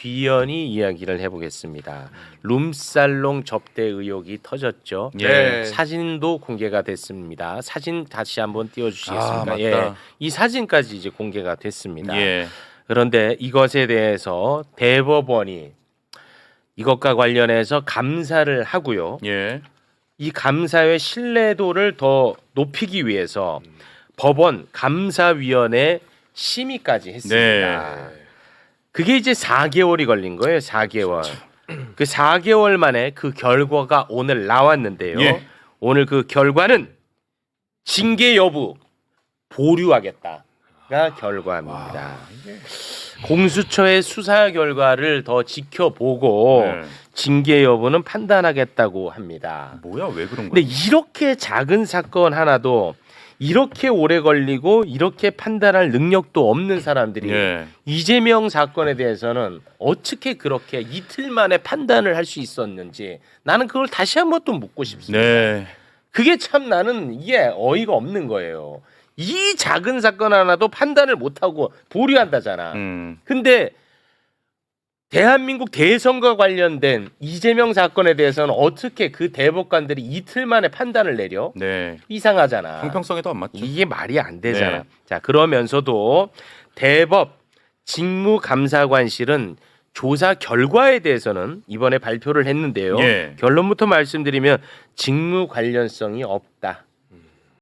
뒤연이 이야기를 해보겠습니다. 룸살롱 접대 의혹이 터졌죠. 예. 사진도 공개가 됐습니다. 사진 다시 한번 띄워주시겠습니까? 아, 맞다. 예. 이 사진까지 이제 공개가 됐습니다. 예. 그런데 이것에 대해서 대법원이 이것과 관련해서 감사를 하고요. 예. 이 감사의 신뢰도를 더 높이기 위해서 법원 감사위원회 심의까지 했습니다. 네. 그게 이제 4개월이 걸린 거예요. 4개월. 그 4개월 만에 그 결과가 오늘 나왔는데요. 예. 오늘 그 결과는 징계 여부 보류하겠다가 결과입니다. 공수처의 수사 결과를 더 지켜보고 네. 징계 여부는 판단하겠다고 합니다. 뭐야 왜 그런 근데 거야? 이렇게 작은 사건 하나도 이렇게 오래 걸리고 이렇게 판단할 능력도 없는 사람들이 예. 이재명 사건에 대해서는 어떻게 그렇게 이틀 만에 판단을 할 수 있었는지 나는 그걸 다시 한번 또 묻고 싶습니다. 네. 그게 참 나는 이게 어이가 없는 거예요. 이 작은 사건 하나도 판단을 못하고 보류한다잖아. 음. 근데 대한민국 대선과 관련된 이재명 사건에 대해서는 어떻게 그 대법관들이 이틀 만에 판단을 내려? 네. 이상하잖아. 형평성에도 안 맞죠. 이게 말이 안 되잖아. 네. 자, 그러면서도 대법 직무감사관실은 조사 결과에 대해서는 이번에 발표를 했는데요. 예. 결론부터 말씀드리면 직무 관련성이 없다.